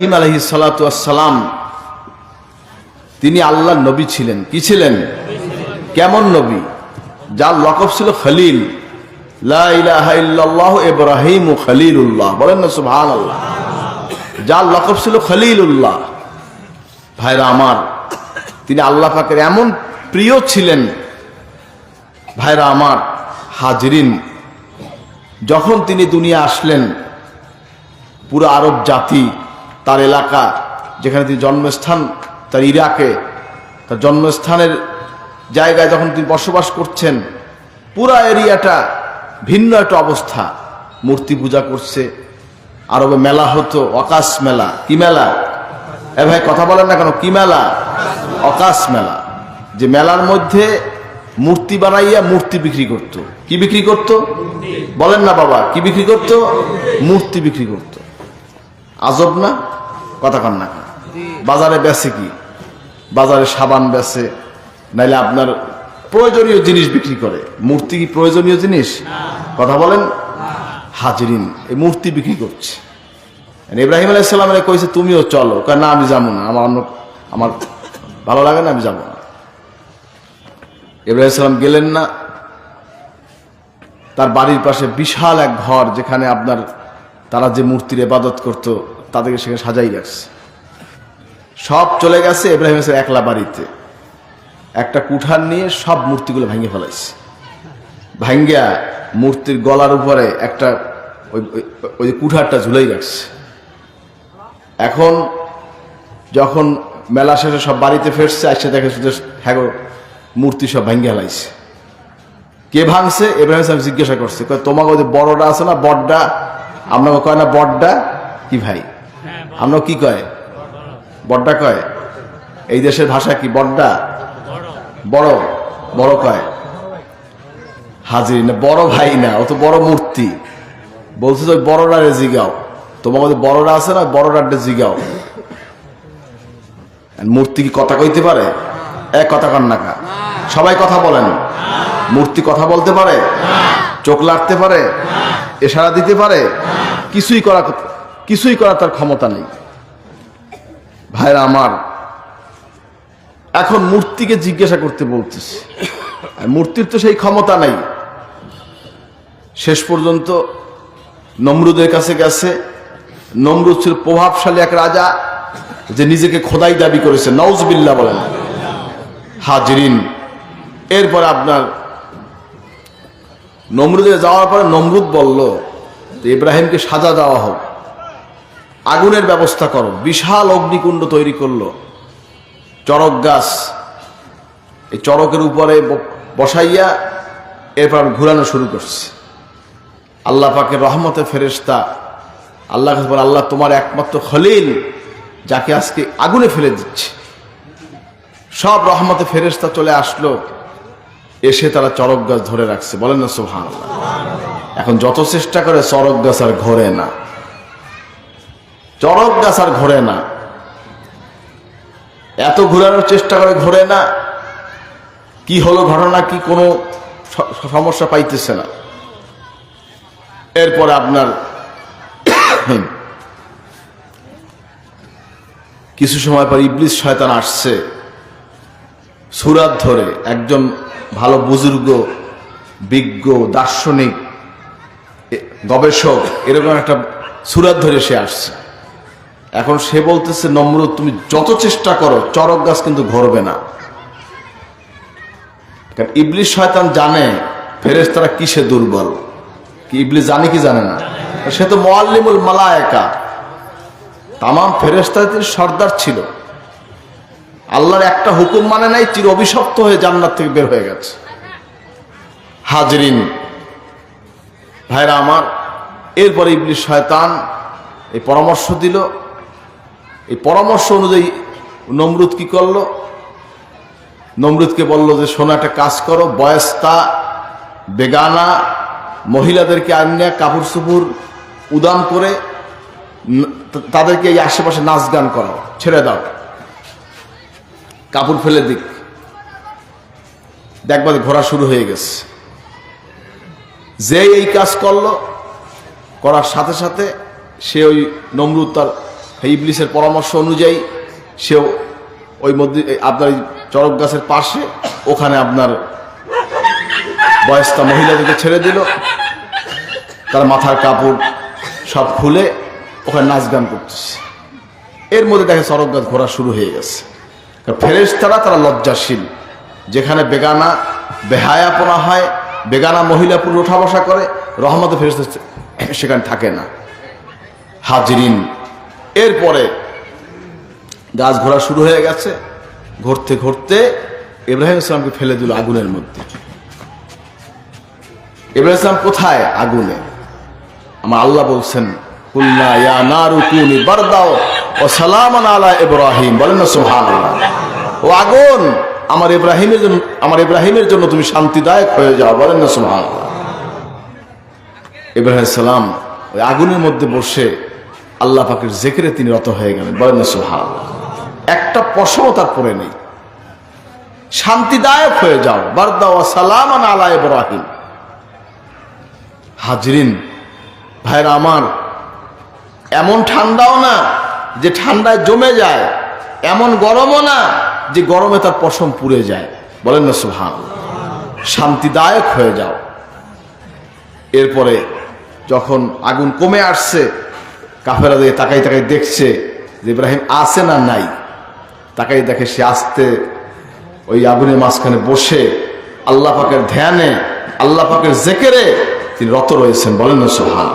ইব্রাহিম আলহি সালাম, তিনি আল্লাহ নবী ছিলেন। কি ছিলেন? কেমন নবী? যার লকব ছিল খলিল। ইব্রাহিম ও খলিলুল্লাহ। বলেন না সুবহান আল্লাহ যার লকব ছিল খলিলুল্লাহ। ভাইরা আমার, তিনি আল্লাহ পাকের এমন প্রিয় ছিলেন। ভাইরা আমার, হাজরিন, যখন তিনি দুনিয়া আসলেন, পুরো আরব জাতি তার এলাকা, যেখানে তিনি জন্মস্থান, তার ইরাকে, তার জন্মস্থানের জায়গায় যখন তিনি বসবাস করছেন, পুরা এরিয়াটা ভিন্ন একটা অবস্থা। মূর্তি পূজা করছে, আরবে মেলা হতো, অকাশ মেলা। কি মেলা? এ ভাই, কথা বলেন না কেন? কি মেলা? অকাশ মেলা। যে মেলার মধ্যে মূর্তি বানাইয়া মূর্তি বিক্রি করত। কি বিক্রি করত? বলেন না বাবা, কি বিক্রি করত? মূর্তি বিক্রি করত। আজব না? কথা কন না? বাজারে বেচে কি? বাজারে সাবান বেচে, নাইলে আপনার প্রয়োজনীয় জিনিস বিক্রি করে। মূর্তি কি প্রয়োজনীয় জিনিস? কথা বলেন। হাজিরিন, এই মূর্তি বিক্রি করছে। আর ইব্রাহিম আলাইসাল্লামের কইছে, তুমিও চলো। কয়, না, আমি যাব না। আমার অন্য আমার ভালো লাগে না, আমি যাব না। ইব্রাহিম সাল্লাম গেলেন না। তার বাড়ির পাশে বিশাল এক ঘর, যেখানে আপনার তারা যে মূর্তির এবাদত করত তাদেরকে সেখানে সাজাই রাখছে। সব চলে গেছে ইব্রাহিম ইসলাম একলা বাড়িতে। একটা কুঠার নিয়ে সব মূর্তিগুলো ভেঙে ফেলাইছে। ভাঙ্গিয়া মূর্তির গলার উপরে একটা ওই ওই- কুঠারটা ঝুলেই রাখছে। এখন যখন মেলা শেষে সব বাড়িতে ফিরছে আসছে দেখে শুধু হ্যাঁ গো, মূর্তি সব ভেঙে ফেলাইছে। কে ভাঙছে? এব্রাহিম সাহেব জিজ্ঞাসা করছে তোমাকে ওই যে বড়টা আছে না বড়টা আপনাকে কয় না বড্ডা? কি ভাই? আপনার কি কয়? বড্ডা কয়? এই দেশের ভাষা কি বড্ডা? বড়। বড়। কয়? হাজির না বড় ভাই না ও তো বড় মূর্তি। বলছে তো ওই বড়টারে জিগাও। তোমাকে ওই বড়রা আছে না বড়টারে জিগাও। আর মূর্তি কি কথা কইতে পারে? এক কথা কন না সবাই কথা বলেন। মূর্তি কথা বলতে পারে? চোখ লাগতে পারে এশারা দিতে পারে, কিছুই করা, কিছুই করার তার ক্ষমতা নেই। ভাইরা আমার, এখন মূর্তিকে জিজ্ঞাসা করতে বলতেছি। মূর্তির তো সেই ক্ষমতা নাই। শেষ পর্যন্ত নমরুদের কাছে গেছে। নমরুদ ছিল প্রভাবশালী এক রাজা, যে নিজেকে খোদাই দাবি করেছে। নওজবিল্লা বলেন। হাজরিন, এরপর আপনার নমরুদে যাওয়ার পরে নমরুদ বলল ইব্রাহিমকে সাজা দেওয়া হোক। আগুনের ব্যবস্থা করো। বিশাল অগ্নিকুণ্ড তৈরি করল। চরক গাছ এই চরকের উপরে বসাইয়া এরপর ঘুরানো শুরু করছে। আল্লাহ পাকের রহমতে ফেরেস্তা আল্লাহ বলে, আল্লাহ তোমার একমাত্র খলিল, যাকে আজকে আগুনে ফেলে দিচ্ছে। সব রহমতে ফেরেস্তা চলে আসলো। এসে তারা চরক গাছ ধরে রাখছে। বলেন না সোহান এখন যত চেষ্টা করে চরক গাছ আর ঘরে না। চরক গাছ আর ঘরে না। এত ঘোরানোর চেষ্টা করে ঘোরে না। কি হলো ঘটনা কি কোনো সমস্যা পাইতেছে না। এরপরে আপনার কিছু সময় পর ইবলিস শয়তান আসছে। সুরাত ধরে একজন ভালো বুজুর্গ, বিজ্ঞ, দার্শনিক গবেষক, এরকম একটা সুরাত ধরে সে আসছে। এখন সে বলতেছে নম্র তুমি যত চেষ্টা করো, চরক গাছ কিন্তু ঘরবে না। কারণ ইবলিশ শয়তান জানে ফেরেশতারা কিসে দুর্বল। কি ইবলিশ জানে কি জানে না? সে তো মোয়াল্লিমুল মালায়েকা। তামাম ফেরেস্তাদের সর্দার ছিল। আল্লাহর একটা হুকুম মানে নাই, চির অভিশপ্ত হয়ে জান্নাত থেকে বের হয়ে গেছে। হাজরিন, ভাইরা আমার, এরপরে ইবলিশ শয়তান এই পরামর্শ দিল। এই পরামর্শ অনুযায়ী নমরুদ কি করল? নমরুদকে বলল যে, শোনো, একটা কাজ করো, বয়স্তা, বেগানা, মহিলাদেরকে আনিয়া কাপড় চুপুর উদান করে, তাদেরকে এই আশেপাশে নাচ গান করো ছেড়ে দাও। কাপড় ফেলে দিক। দেখবা ঘোরা শুরু হয়ে গেছে। যে এই কাজ করল, করার সাথে সাথে সে ওই নমরুদ তার ইবলিসের পরামর্শ অনুযায়ী সেও ওই মধ্যে আপনার চরক গাছের পাশে ওখানে আপনার বয়স্তা মহিলাদেরকে ছেড়ে দিল। তার মাথার কাপড় সব খুলে ওখানে নাচ গান করতেছে। এর মধ্যে দেখে চরক গাছ ঘোরা শুরু হয়ে গেছে। ফেরেস তারা লজ্জাশীল। যেখানে বেগানা, বেহায়াপনা হয়, বেগানা মহিলা পুরো ওঠা বসা করে, রহমতে ফেরেস সেখানে থাকে না। হাজরিন। এরপরে গাছ ঘোরা শুরু হয়ে গেছে। ঘুরতে ঘুরতে ইব্রাহিম ইসলামকে ফেলে দিল আগুনের মধ্যে। ইব্রাহিম ইসলাম কোথায় আগুনে? আমার আল্লাহ বলছেন, কুল্লা ইয়া নারু কুনি বারদাও ও সালামান আলা ইব্রাহিম, বলেন না সুবহানাল্লাহ। ও আগুন, আমার ইব্রাহিমের জন্য আমার ইব্রাহিমের জন্য তুমি শান্তিদায়ক হয়ে যাও, বলেন না সুবহানাল্লাহ। ইব্রাহিম সালাম ওই আগুনের মধ্যে বসে আল্লাহ পাকের জেকেরে তিনি রত হয়ে গেলেন, বলেন না সুবহানাল্লাহ। একটা পশমও তার পরে নেই। শান্তিদায়ক হয়ে যাও, বারদা ও সালামান আলা ইব্রাহিম। হাজরিন, ভাইরা আমার, এমন ঠান্ডাও না যে ঠান্ডায় জমে যায়, এমন গরমও না যে গরমে তার পশম পুড়ে যায়। বলেন না সুহান শান্তিদায়ক হয়ে যাও। এরপরে যখন আগুন কমে আসছে কাফেরা দিয়ে তাকাই তাকাই দেখছে যে ইব্রাহিম আছে না নাই। তাকাই দেখে সে আসতে ওই আগুনের মাঝখানে বসে, আল্লাহ পাকের ধ্যানে, আল্লাহ পাকের জেকেরে তিনি রত রয়েছেন। বলেন না সোহান